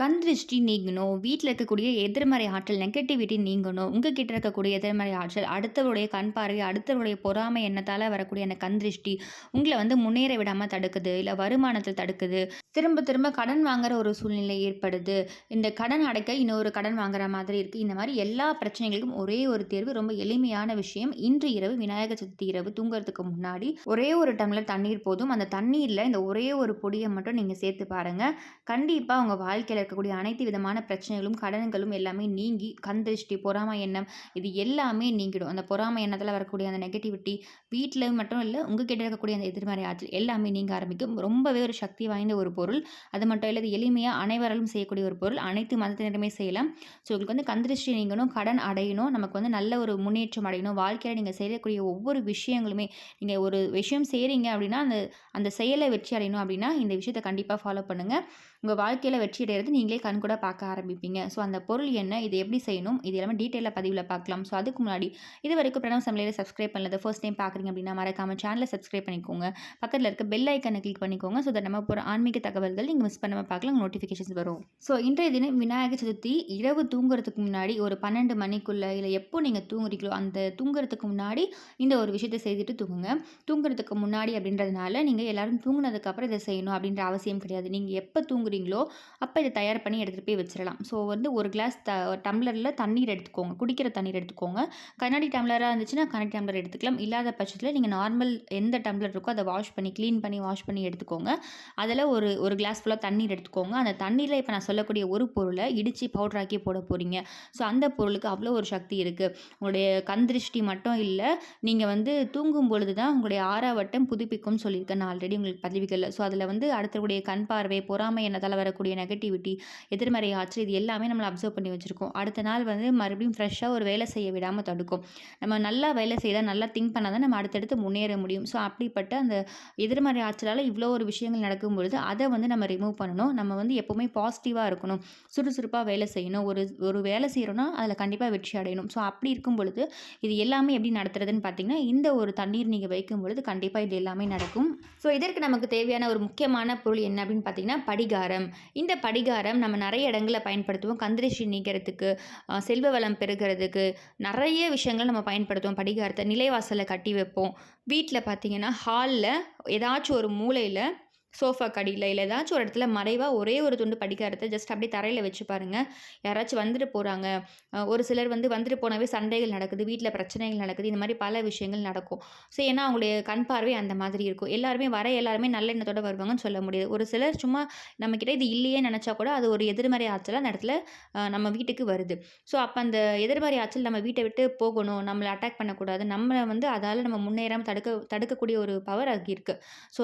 கண் திருஷ்டி நீங்கணும் வீட்டில் இருக்கக்கூடிய எதிர்மறை ஆற்றல் நெகட்டிவிட்டி நீங்கணும். உங்கள் கிட்ட இருக்கக்கூடிய எதிர்மறை ஆற்றல் அடுத்தவருடைய கண் பார்வை அடுத்தவருடைய பொறாமை எண்ணத்தால் வரக்கூடிய அந்த கண் திருஷ்டி உங்களை வந்து முன்னேற விடாமல் தடுக்குது இல்லை வருமானத்தை தடுக்குது. திரும்ப திரும்ப கடன் வாங்குற ஒரு சூழ்நிலை ஏற்படுது. இந்த கடன் அடைக்க இன்னொரு கடன் வாங்குற மாதிரி இருக்குது இந்த மாதிரி எல்லா பிரச்சனைகளுக்கும் ஒரே ஒரு தேர்வு ரொம்ப எளிமையான விஷயம். இன்று இரவு விநாயகர் சதுர்த்தி இரவு தூங்குறதுக்கு முன்னாடி ஒரே ஒரு டம்ளர் தண்ணீர் போதும். அந்த தண்ணீரில் இந்த ஒரே ஒரு பொடியை மட்டும் நீங்கள் சேர்த்து பாருங்கள் கண்டிப்பாக உங்கள் வாழ்க்கையில் இருக்கக்கூடிய அனைத்து விதமான பிரச்சனைகளும் கடன்களும் எல்லாமே நீங்கி கந்திருஷ்டி பொறாமை எண்ணம் இது எல்லாமே நீங்கிடும். அந்த பொறாமை எண்ணத்தில் வரக்கூடிய அந்த நெகட்டிவிட்டி வீட்டில் மட்டும் இல்லை உங்ககிட்ட இருக்கக்கூடிய அந்த எதிர்மறை ஆற்றல் எல்லாமே நீங்க ஆரம்பிக்கும். ரொம்பவே ஒரு சக்தி வாய்ந்த ஒரு பொருள். அது மட்டும் இல்லை எளிமையாக அனைவராலும் செய்யக்கூடிய ஒரு பொருள். அனைத்து மதத்தினருமே செய்யலாம். ஸோ உங்களுக்கு வந்து கந்திருஷ்டி நீங்கணும் கடன் அடையணும். நமக்கு வந்து நல்ல ஒரு முன்னேற்றம் அடையணும். வாழ்க்கையில் நீங்கள் செய்யக்கூடிய ஒவ்வொரு விஷயங்களுமே நீங்கள் ஒரு விஷயம் செய்கிறீங்க அப்படின்னா அந்த அந்த செயலை வெற்றி அடையணும் அப்படின்னா இந்த விஷயத்தை கண்டிப்பாக ஃபாலோ பண்ணுங்கள் உங்கள் வாழ்க்கையில் வெற்றி அடைகிறது நீங்களே கண் கூட பார்க்க ஆரம்பிப்பீங்க. ஸோ அந்த பொருள் என்ன இது எப்படி செய்யணும் இது எல்லாமே டீட்டெயிலாக பதிவில் பார்க்கலாம். ஸோ அதுக்கு முன்னாடி இது வரைக்கும் பிரணவ் சமையலை சப்ஸ்கிரைப் பண்ணல ஃபர்ஸ்ட் டைம் பார்க்குறீங்க அப்படின்னா மறக்காமல் சேனலை சப்ஸ்கிரைப் பண்ணிக்கோங்க. பக்கத்தில் இருக்க பெல் ஐக்கனை கிளிக் பண்ணிக்கோங்க ஸோ நம்ம போகிற ஆன்மீக தகவல்கள் நீங்கள் மிஸ் பண்ணாமல் பார்க்கலாம் நோட்டிஃபிகேஷன்ஸ் வரும். ஸோ இன்றைய தினம் விநாயகர் சதுர்த்தி இரவு தூங்குறதுக்கு முன்னாடி ஒரு பன்னெண்டு மணிக்குள்ளே இல்லை எப்போ நீங்கள் தூங்குறீங்களோ அந்த தூங்குறதுக்கு முன்னாடி இந்த ஒரு விஷயத்தை செய்துட்டு தூங்குங்க. தூங்குறதுக்கு முன்னாடி அப்படின்றதுனால நீங்கள் எல்லாரும் தூங்குனதுக்கப்புறம் இதை செய்யணும் அப்படின்ற அவசியம் கிடையாது. நீங்கள் எப்போ தூங்குறீங்களோ அப்போ இதை தயார் பண்ணி எடுத்துகிட்டு போய் வச்சிடலாம் ஸோ வந்து ஒரு கிளாஸ் த டம்ளரில் தண்ணீர் எடுத்துக்கோங்க. குடிக்கிற தண்ணீர் எடுத்துக்கோங்க. கண்ணாடி டம்ளராக இருந்துச்சுன்னா கண்ணாடி டம்ளர் எடுத்துக்கலாம். இல்லாத பட்சத்தில் நீங்கள் நார்மல் எந்த டம்ளர் இருக்கோ அதை வாஷ் பண்ணி க்ளீன் பண்ணி வாஷ் பண்ணி எடுத்துக்கோங்க. அதில் ஒரு ஒரு கிளாஸ் ஃபுல்லாக தண்ணீர் எடுத்துக்கோங்க. அந்த தண்ணீரில் இப்போ நான் சொல்லக்கூடிய ஒரு பொருளை இடித்து பவுட்ராக்கி போட போகிறீங்க ஸோ அந்த பொருளுக்கு அவ்வளோ ஒரு சக்தி இருக்குது உங்களுடைய கந்திருஷ்டி மட்டும் இல்லை நீங்கள் வந்து தூங்கும் பொழுது தான் உங்களுடைய ஆறாவட்டம் புதுப்பிக்கும்னு சொல்லியிருக்கேன். நான் ஆல்ரெடி உங்களுக்கு பதிவுகளில். ஸோ அதில் வந்து அடுத்தக்கூடிய கண் பார்வை பொறாமை எண்ணத்தால் வரக்கூடிய நெகட்டிவிட்டி எதிர்மறை ஆற்றல் இது எல்லாமே நம்மளை அப்சர்வ் பண்ணி வச்சுருக்கோம். அடுத்த நாள் வந்து மறுபடியும் ஃப்ரெஷ்ஷாக ஒரு வேலை செய்ய விடாமல் தடுக்கும். நம்ம நல்லா வேலை செய்தால் நல்லா திங்க் பண்ணால் தான் நம்ம அடுத்தடுத்து முன்னேற முடியும். ஸோ அப்படிப்பட்ட அந்த எதிர்மறை ஆற்றலால் இவ்வளோ ஒரு விஷயங்கள் நடக்கும் பொழுது அதை வந்து நம்ம ரிமூவ் பண்ணணும். நம்ம வந்து எப்போவுமே பாசிட்டிவாக இருக்கணும். சுறுசுறுப்பாக வேலை செய்யணும். ஒரு ஒரு வேலை செய்கிறோன்னா அதில் கண்டிப்பாக வெற்றி அடையணும். ஸோ அப்படி இருக்கும் பொழுது இது எல்லாமே எப்படி நடத்துறதுன்னு பார்த்தீங்கன்னா இந்த ஒரு தண்ணீர் நீங்கள் வைக்கும் பொழுது கண்டிப்பாக இது எல்லாமே நடக்கும். ஸோ இதற்கு நமக்கு தேவையான ஒரு முக்கியமான பொருள் என்ன அப்படின்னு பார்த்தீங்கன்னா படிகாரம். இந்த படிகாரம் நம்ம நிறைய இடங்களில் பயன்படுத்துவோம். கந்திரிஷி நீக்கிறதுக்கு செல்வ வளம் பெருகிறதுக்கு நிறைய விஷயங்கள் நம்ம பயன்படுத்துவோம். படிகாரத்தை நிலைவாசலை கட்டி வைப்போம். வீட்டில் பார்த்திங்கன்னா ஹாலில் ஏதாச்சும் ஒரு மூலையில் சோஃபா கடியில் இல்லை ஏதாச்சும் ஒரு இடத்துல மறைவாக ஒரே ஒரு துண்டு படிக்காரத்தை ஜஸ்ட் அப்படியே தரையில் வச்சு பாருங்கள் யாராச்சும் வந்துட்டு போகிறாங்க ஒரு சிலர் வந்து வந்துட்டு போனாவே சண்டைகள் நடக்குது வீட்டில் பிரச்சனைகள் நடக்குது இந்த மாதிரி பல விஷயங்கள் நடக்கும். ஸோ ஏன்னா அவங்களுடைய கண் பார்வை அந்த மாதிரி இருக்கும். எல்லாருமே வர எல்லாருமே நல்ல எண்ணத்தோடு வருவாங்கன்னு சொல்ல முடியாது. ஒரு சிலர் சும்மா நம்மக்கிட்ட இது இல்லையே நினச்சா கூட அது ஒரு எதிர்மறை ஆற்றல் அந்த இடத்துல நம்ம வீட்டுக்கு வருது. ஸோ அப்போ அந்த எதிர்மறை ஆற்றல் நம்ம வீட்டை விட்டு போகணும் நம்மளை அட்டாக் பண்ணக்கூடாது. நம்மளை வந்து அதால் நம்ம முன்னேறாமல் தடுக்க தடுக்கக்கூடிய ஒரு பவர் அதுக்கு இருக்குது ஸோ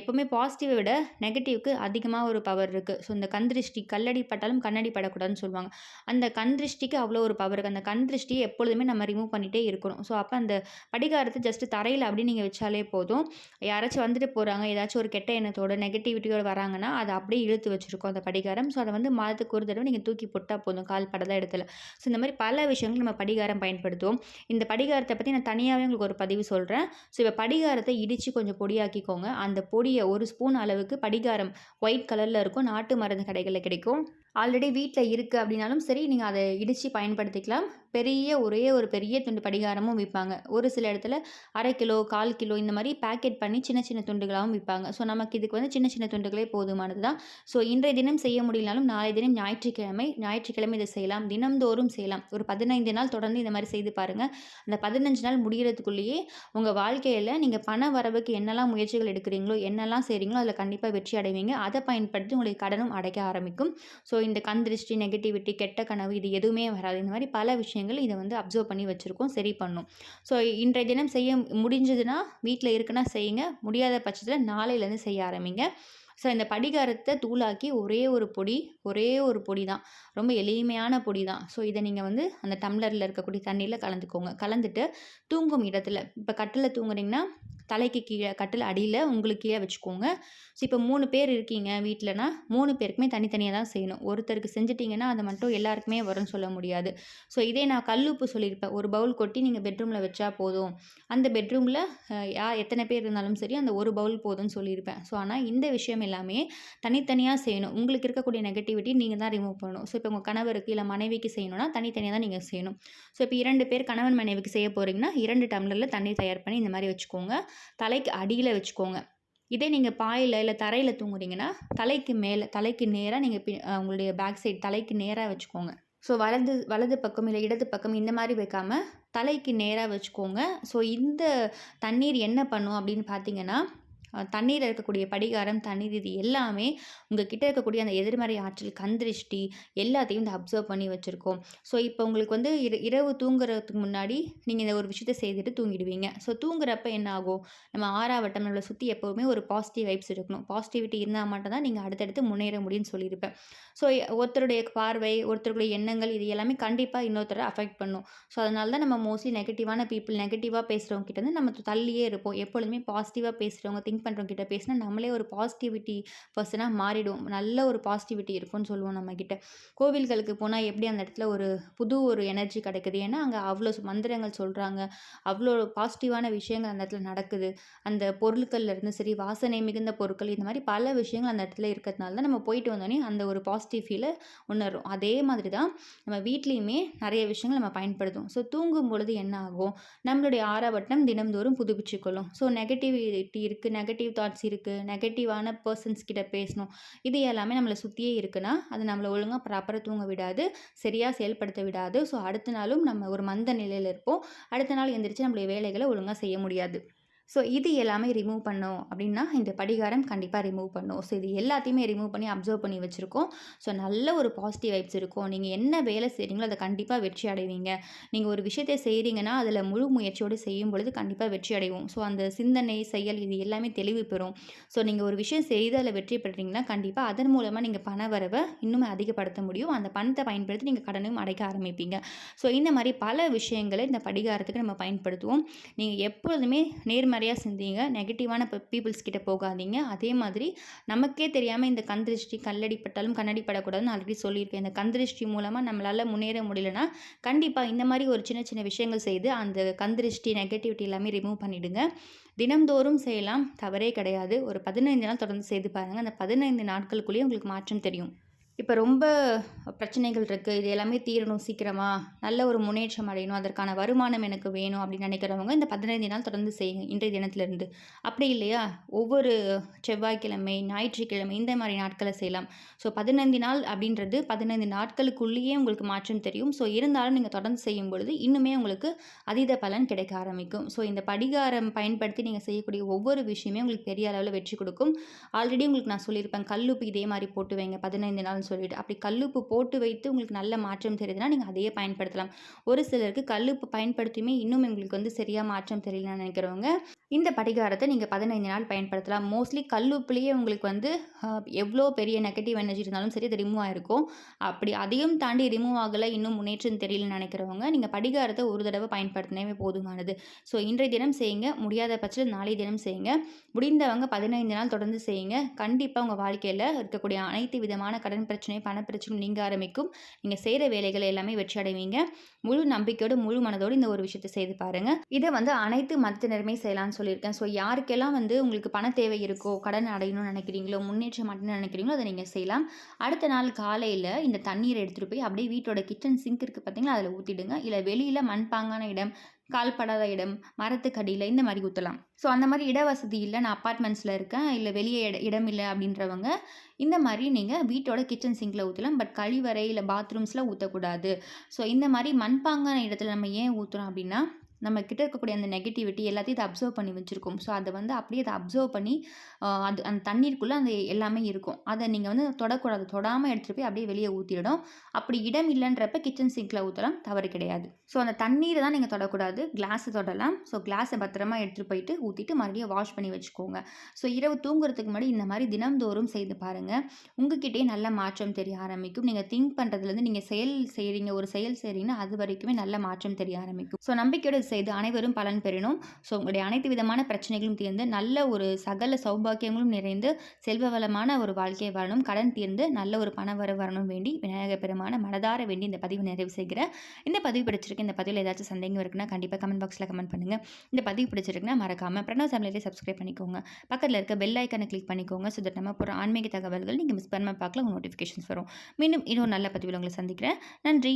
எப்போவுமே பாசிட்டிவ் விட நெகட்டிவ்க்கு அதிகமாக ஒரு பவர் இருக்குது ஸோ இந்த கண் திருஷ்டி கல்லடி பட்டாலும் கண்ணடி படக்கூடாதுன்னு சொல்லுவாங்க. அந்த கண் திருஷ்டிக்கு அவ்வளோ ஒரு பவர் இருக்குது அந்த கண் திருஷ்டியை எப்பொழுதுமே நம்ம ரிமூவ் பண்ணிகிட்டே இருக்கணும். ஸோ அப்போ அந்த படிகாரத்தை ஜஸ்ட் தரையில் அப்படி நீங்கள் வச்சாலே போதும். யாராச்சும் வந்துட்டு போகிறாங்க ஏதாச்சும் ஒரு கெட்ட எண்ணத்தோட நெகட்டிவிட்டியோட வராங்கன்னா அதை அப்படியே இழுத்து வச்சுருக்கோம் அந்த படிகாரம். ஸோ அதை வந்து மாதத்துக்கு ஒரு தடவை நீங்கள் தூக்கி போட்டால் போதும் கால் படாத இடத்துல ஸோ இந்த மாதிரி பல விஷயங்கள் நம்ம படிகாரம் பயன்படுத்துவோம். இந்த படிகாரத்தை பற்றி நான் தனியாகவே உங்களுக்கு ஒரு பதிவு சொல்கிறேன் ஸோ இப்போ படிகாரத்தை இடித்து கொஞ்சம் பொடியாக்கிக்கோங்க. அந்த பொடியை ஒரு ஸ்பூன் அளவுக்கு படிகாரம். ஒயிட் கலரில் இருக்கும். நாட்டு மருந்து கடைகளில் கிடைக்கும். ஆல்ரெடி வீட்டில் இருக்குது அப்படின்னாலும் சரி நீங்கள் அதை இடித்து பயன்படுத்திக்கலாம். பெரிய ஒரே ஒரு பெரிய துண்டு படிகாரமும் விற்பாங்க. ஒரு சில இடத்துல அரை கிலோ கால் கிலோ இந்த மாதிரி பேக்கெட் பண்ணி சின்ன சின்ன துண்டுகளாகவும் விற்பாங்க. ஸோ நமக்கு இதுக்கு வந்து சின்ன சின்ன துண்டுகளே போதுமானது தான். ஸோ இன்றைய தினம் செய்ய முடியலனாலும் நாளை தினம் ஞாயிற்றுக்கிழமை ஞாயிற்றுக்கிழமை இதை செய்யலாம். தினம்தோறும் செய்யலாம். ஒரு பதினைந்து நாள் தொடர்ந்து இந்த மாதிரி செய்து பாருங்கள் அந்த பதினஞ்சு நாள் முடிகிறதுக்குள்ளேயே உங்கள் வாழ்க்கையில் நீங்கள் பண வரவுக்கு என்னெல்லாம் முயற்சிகள் எடுக்கிறீங்களோ என்னெல்லாம் செய்கிறீங்களோ அதில் கண்டிப்பாக வெற்றி அடைவீங்க. அதை பயன்படுத்தி உங்களுக்கு கடனும் அடைக்க ஆரம்பிக்கும். ஸோ இந்த கண் திருஷ்டி நெகட்டிவிட்டி கெட்ட கனவு இது எதுவுமே வராது. இந்த மாதிரி பல விஷயங்கள் இதை வந்து அப்சர்வ் பண்ணி வச்சுருக்கோம் சரி பண்ணும். ஸோ இன்றைய தினம் செய்ய முடிஞ்சதுன்னா வீட்டில் இருக்குன்னா செய்யுங்க. முடியாத பட்சத்தில் நாளையிலேருந்து செய்ய ஆரம்பிங்க. ஸோ இந்த படிகாரத்தை தூளாக்கி ஒரே ஒரு பொடி ஒரே ஒரு பொடி தான் ரொம்ப எளிமையான பொடி தான் ஸோ இதை நீங்கள் வந்து அந்த டம்ளரில் இருக்கக்கூடிய தண்ணியில் கலந்துக்கோங்க. கலந்துட்டு தூங்கும் இடத்துல இப்போ கட்டில் தூங்குறீங்கன்னா தலைக்கு கீழே கட்டில் அடியில் உங்களுக்கு கீழே வச்சுக்கோங்க. ஸோ இப்போ மூணு பேர் இருக்கீங்க வீட்டிலனா மூணு பேருக்குமே தனித்தனியாக தான் செய்யணும். ஒருத்தருக்கு செஞ்சிட்டிங்கன்னா அதை மட்டும் எல்லாருக்குமே வரும்னு சொல்ல முடியாது. ஸோ இதே நான் கல்லுப்பு சொல்லியிருப்பேன். ஒரு பவுல் கொட்டி நீங்கள் பெட்ரூமில் வச்சா போதும். அந்த பெட்ரூமில் யா எத்தனை பேர் இருந்தாலும் சரி அந்த ஒரு பவுல் போதும்னு சொல்லியிருப்பேன். ஸோ ஆனால் இந்த விஷயம் எல்லாமே தனித்தனியாக செய்யணும். உங்களுக்கு இருக்கக்கூடிய நெகட்டிவிட்டி நீங்கள் தான் ரிமூவ் பண்ணணும். ஸோ இப்போ உங்கள் கணவருக்கு இல்லை மனைவிக்கு செய்யணும்னா தனித்தனியாக தான் நீங்கள் செய்யணும். ஸோ இப்போ இரண்டு பேர் கணவன் மனைவிக்கு செய்ய போகிறீங்கன்னா இரண்டு டம்ளரில் தண்ணி தயார் பண்ணி இந்த மாதிரி வச்சுக்கோங்க. தலைக்கு அடியில் வச்சுக்கோங்க. இதே நீங்கள் பாயில் இல்லை தரையில் தூங்குறீங்கன்னா தலைக்கு மேலே தலைக்கு நேராக நீங்கள் பி உங்களுடைய பேக் சைடு தலைக்கு நேராக வச்சுக்கோங்க. ஸோ வலது வலது பக்கம் இல்லை இடது பக்கம் இந்த மாதிரி வைக்காமல் தலைக்கு நேராக வச்சுக்கோங்க. ஸோ இந்த தண்ணீர் என்ன பண்ணும் அப்படின்னு பார்த்தீங்கன்னா தண்ணீரில் இருக்கக்கூடிய படிகாரம் தண்ணீர் இது எல்லாமே உங்கள் கிட்டே இருக்கக்கூடிய அந்த எதிர்மறை ஆற்றல் கந்திருஷ்டி எல்லாத்தையும் இந்த அப்சர்வ் பண்ணி வச்சுருக்கோம். ஸோ இப்போ உங்களுக்கு வந்து இர இரவு தூங்குறதுக்கு முன்னாடி நீங்கள் இந்த ஒரு விஷயத்தை செய்துட்டு தூங்கிடுவீங்க. ஸோ தூங்குறப்ப என்ன ஆகும்? நம்ம ஆறாவட்டம் நம்மளை சுற்றி எப்போவுமே ஒரு பாசிட்டிவ் வைப்ஸ் இருக்கணும். பாசிட்டிவிட்டி இருந்தால் மட்டும் தான் நீங்கள் அடுத்தடுத்து முன்னேற முடியும்னு சொல்லியிருப்பேன். ஸோ ஒருத்தருடைய பார்வை ஒருத்தருடைய எண்ணங்கள் இது எல்லாமே கண்டிப்பாக இன்னொருத்தரை அஃபெக்ட் பண்ணும். ஸோ அதனால தான் நம்ம மோஸ்ட்லி நெகட்டிவான பீப்புள் நெகட்டிவாக பேசுகிறவங்க கிட்ட வந்து நம்ம தள்ளியே இருப்போம். எப்பொழுதுமே பாசிட்டிவாக பேசுகிறவங்க திங்க் பண்ணுறவங்க கிட்ட பேசினா நம்மளே ஒரு பாசிட்டிவிட்டி பர்சனாக மாறிடும் நல்ல ஒரு பாசிட்டிவிட்டி இருக்கும்னு சொல்லுவோம் நம்ம கோவில்களுக்கு போனால் எப்படி அந்த இடத்துல ஒரு புது ஒரு எனர்ஜி கிடைக்குது? ஏன்னா அங்கே அவ்வளோ மந்திரங்கள் சொல்கிறாங்க அவ்வளோ பாசிட்டிவான விஷயங்கள் அந்த இடத்துல நடக்குது. அந்த பொருட்கள்லேருந்து சரி வாசனை மிகுந்த பொருட்கள் இந்த மாதிரி பல விஷயங்கள் அந்த இடத்துல இருக்கிறதுனால தான் நம்ம போயிட்டு வந்தோடனே அந்த ஒரு பாசிட்டிவ் ஃபீலை உணரும் அதே மாதிரி தான் நம்ம வீட்லேயுமே நிறைய விஷயங்கள் நம்ம பயன்படுத்தும் ஸோ தூங்கும் பொழுது என்ன ஆகும்? நம்மளுடைய ஆறாவட்டம் தினம்தோறும் புதுப்பிச்சுக்கொள்ளும். ஸோ நெகட்டிவிட்டி இருக்குது நெகட்டிவ் நெகட்டிவ் தாட்ஸ் இருக்குது நெகட்டிவான பர்சன்ஸ் கிட்ட பேசணும் இது எல்லாமே நம்மளை சுற்றியே இருக்குன்னா அது நம்மளை ஒழுங்காக ப்ராப்பராக தூங்க விடாது சரியாக செயல்படுத்த விடாது. ஸோ அடுத்த நாளும் நம்ம ஒரு மந்த நிலையில் இருப்போம். அடுத்த நாள் எந்திரிச்சு நம்மளுடைய வேலைகளை ஒழுங்காக செய்ய முடியாது. ஸோ இது எல்லாமே ரிமூவ் பண்ணோம் அப்படின்னா இந்த படிகாரம் கண்டிப்பாக ரிமூவ் பண்ணும். ஸோ இது எல்லாத்தையுமே ரிமூவ் பண்ணி அப்சர்வ் பண்ணி வச்சுருக்கோம். ஸோ நல்ல ஒரு பாசிட்டிவ் வைப்ஸ் இருக்கும். நீங்கள் என்ன வேலை செய்கிறீங்களோ அதை கண்டிப்பாக வெற்றி அடைவீங்க. நீங்கள் ஒரு விஷயத்தை செய்கிறீங்கன்னா அதில் முழு முயற்சியோடு செய்யும் பொழுது கண்டிப்பாக வெற்றி அடைவோம். ஸோ அந்த சிந்தனை செயல் இது எல்லாமே தெளிவு பெறும். ஸோ நீங்கள் ஒரு விஷயம் செய்து அதில் வெற்றி பெற்றீங்கன்னா கண்டிப்பாக அதன் மூலமாக நீங்கள் பண வரவை இன்னும் அதிகப்படுத்த முடியும். அந்த பணத்தை பயன்படுத்தி நீங்கள் கடனையும் அடைக்க ஆரம்பிப்பீங்க. ஸோ இந்த மாதிரி பல விஷயங்களை இந்த படிகாரத்துக்கு நம்ம பயன்படுத்துவோம். நீங்கள் எப்பொழுதுமே நேர்மறையாக சிந்திங்க. நெகட்டிவான பீப்புள்ஸ் கிட்டே போகாதீங்க. அதே மாதிரி நமக்கே தெரியாமல் இந்த கந்திருஷ்டி கல்லடிப்பட்டாலும் கண்ணடி படக்கூடாதுன்னு ஆல்ரெடி சொல்லியிருக்கேன். இந்த கந்திருஷ்டி மூலமாக நம்மளால் முன்னேற முடியலன்னா கண்டிப்பாக இந்த மாதிரி ஒரு சின்ன சின்ன விஷயங்கள் செய்து அந்த கந்திருஷ்டி நெகட்டிவிட்டி எல்லாமே ரிமூவ் பண்ணிவிடுங்க தினம்தோறும் செய்யலாம். தவறே கிடையாது. ஒரு பதினைந்து நாள் தொடர்ந்து செய்து பாருங்கள் அந்த பதினைந்து நாட்களுக்குள்ளேயே உங்களுக்கு மாற்றம் தெரியும். இப்போ ரொம்ப பிரச்சனைகள் இருக்குது இது எல்லாமே தீரணும் சீக்கிரமாக நல்ல ஒரு முன்னேற்றம் அடையணும். அதற்கான வருமானம் எனக்கு வேணும் அப்படின்னு நினைக்கிறவங்க இந்த பதினைந்து நாள் தொடர்ந்து செய்யுங்க. இன்றைய தினத்துலேருந்து அப்படி இல்லையா? ஒவ்வொரு செவ்வாய்க்கிழமை ஞாயிற்றுக்கிழமை இந்த மாதிரி நாட்களை செய்யலாம். ஸோ பதினைந்து நாள் அப்படின்றது பதினைந்து நாட்களுக்குள்ளேயே உங்களுக்கு மாற்றம் தெரியும். ஸோ இருந்தாலும் நீங்கள் தொடர்ந்து செய்யும் பொழுது இன்னுமே உங்களுக்கு அதீத பலன் கிடைக்க ஆரம்பிக்கும். ஸோ இந்த படிகாரம் பயன்படுத்தி நீங்கள் செய்யக்கூடிய ஒவ்வொரு விஷயமே உங்களுக்கு பெரிய அளவில் வெற்றி கொடுக்கும். ஆல்ரெடி உங்களுக்கு நான் சொல்லியிருப்பேன். கல்லுப்பு இதே மாதிரி போட்டு வைங்க. பதினைந்து நாள் நாள்னு சொல்லிட்டு. அப்படி கல்லுப்பு போட்டு வைத்து உங்களுக்கு நல்ல மாற்றம் தெரியுதுன்னா நீங்கள் அதையே பயன்படுத்தலாம். ஒரு சிலருக்கு கல்லுப்பு பயன்படுத்தியுமே இன்னும் உங்களுக்கு வந்து சரியாக மாற்றம் தெரியலன்னு நினைக்கிறவங்க இந்த படிகாரத்தை நீங்கள் பதினைந்து நாள் பயன்படுத்தலாம். மோஸ்ட்லி கல்லுப்புலேயே உங்களுக்கு வந்து எவ்வளோ பெரிய நெகட்டிவ் எனர்ஜி இருந்தாலும் சரி அது ரிமூவ் ஆகிருக்கும் அப்படி அதையும் தாண்டி ரிமூவ் ஆகலை இன்னும் முன்னேற்றம் தெரியலன்னு நினைக்கிறவங்க நீங்கள் படிகாரத்தை ஒரு தடவை பயன்படுத்தினவே போதுமானது. ஸோ இன்றைய தினம் செய்யுங்க. முடியாத பட்சத்தில் நாளைய தினம் செய்யுங்க. முடிந்தவங்க பதினைந்து நாள் தொடர்ந்து செய்யுங்க. கண்டிப்பாக உங்கள் வாழ்க்கையில் இருக்கக்கூடிய அனைத்து விதமான கடன் பிரச்சனை பணப்பிரச்சனை நீங்க ஆரம்பிக்கும். நீங்கள் செய்கிற வேலைகளை எல்லாமே வெற்றி அடைவீங்க. முழு நம்பிக்கையோடு முழு மனதோடு இந்த ஒரு விஷயத்தை செய்து பாருங்கள் இதை வந்து அனைத்து மதத்தினருமே செய்யலாம்னு சொல்லியிருக்கேன். ஸோ யாருக்கெல்லாம் வந்து உங்களுக்கு பண தேவை இருக்கோ கடன் அடையணும்னு நினைக்கிறீங்களோ முன்னேற்றம் அடையணும்னு நினைக்கிறீங்களோ அதை நீங்கள் செய்யலாம். அடுத்த நாள் காலையில் இந்த தண்ணீரை எடுத்துகிட்டு போய் அப்படியே வீட்டோட கிச்சன் சிங்க் இருக்குது பார்த்தீங்களா அதில் ஊற்றிடுங்க இல்லை வெளியில் மண்பாங்கான இடம் கால்படாத இடம் மரத்துக்கடியில் இந்த மாதிரி ஊற்றலாம் ஸோ அந்த மாதிரி இட வசதி இல்லை நான் அப்பார்ட்மெண்ட்ஸில் இருக்கேன் இல்லை வெளியே இட இடம் இல்லை அப்படின்றவங்க இந்த மாதிரி நீங்கள் வீட்டோட கிச்சன் சிங்கில் ஊற்றலாம் பட் கழிவறை இல்லை பாத்ரூம்ஸில் ஊற்றக்கூடாது ஸோ இந்த மாதிரி மண்பாங்கான இடத்துல நம்ம ஏன் ஊற்றுறோம் அப்படின்னா நம்ம கிட்ட இருக்கக்கூடிய அந்த நெகட்டிவிட்டி எல்லாத்தையும் இதை அப்சர்வ் பண்ணி வச்சுருக்கோம். ஸோ அதை வந்து அப்படியே அதை அப்சர்வ் பண்ணி அது அந்த தண்ணீருக்குள்ளே அந்த எல்லாமே இருக்கும். அதை நீங்கள் வந்து தொடக்கூடாது. தொடாமல் எடுத்துகிட்டு போய் அப்படியே வெளியே ஊற்றிடும் அப்படி இடம் இல்லைன்றப்ப கிச்சன் சிங்கில் ஊற்றலாம் தவறு கிடையாது. ஸோ அந்த தண்ணீரை தான் நீங்கள் தொடக்கூடாது. கிளாஸை தொடலாம். ஸோ கிளாஸை பத்திரமா எடுத்துகிட்டு போயிட்டு ஊற்றிட்டு மறுபடியும் வாஷ் பண்ணி வச்சுக்கோங்க. ஸோ இரவு தூங்குறதுக்கு முன்னாடி இந்த மாதிரி தினம்தோறும் செய்து பாருங்கள் உங்ககிட்டயே நல்ல மாற்றம் தெரிய ஆரம்பிக்கும். நீங்கள் திங்க் பண்ணுறதுலேருந்து நீங்கள் செயல் செய்கிறீங்க ஒரு செயல் செய்கிறீங்கன்னா அது வரைக்குமே நல்ல மாற்றம் தெரிய ஆரம்பிக்கும். ஸோ நம்பிக்கையோட செய்து அனைவரும் பலன் பெறணும் ஸோ உங்களுடைய அனைத்து விதமான பிரச்சனைகளும் தீர்ந்து நல்ல ஒரு சகல சௌபாக்கியங்களும் நிறைந்து செல்வ வளமான ஒரு வாழ்க்கையை வரணும் கடன் தீர்ந்து நல்ல ஒரு பண வர வரணும் வேண்டி விநாயகர் பெருமான மனதார வேண்டி இந்த பதிவு நிறைவு செய்கிறேன். இந்த பதிவு பிடிச்சிருக்கு இந்த பதிவில் ஏதாச்சும் சந்தேகம் இருக்குன்னா கண்டிப்பாக கமெண்ட் பாக்ஸில் கமெண்ட் பண்ணுங்கள் இந்த பதிவு பிடிச்சிருக்குன்னா மறக்காமல் பிரணவ் தமிழிலே சப்ஸ்கிரைப் பண்ணிக்கோங்க. பக்கத்தில் இருக்க பெல் ஐக்கனை கிளிக் பண்ணிக்கோங்க. ஸோ தட் நம்ம போகிற ஆன்மீக தகவல்கள் நீங்கள் மிஸ் பண்ணாமல் பார்க்கல உங்கள் நோட்டிஃபிகேஷன்ஸ் வரும். மீண்டும் இன்னொரு நல்ல பதிவில் உங்களை சந்திக்கிறேன். நன்றி!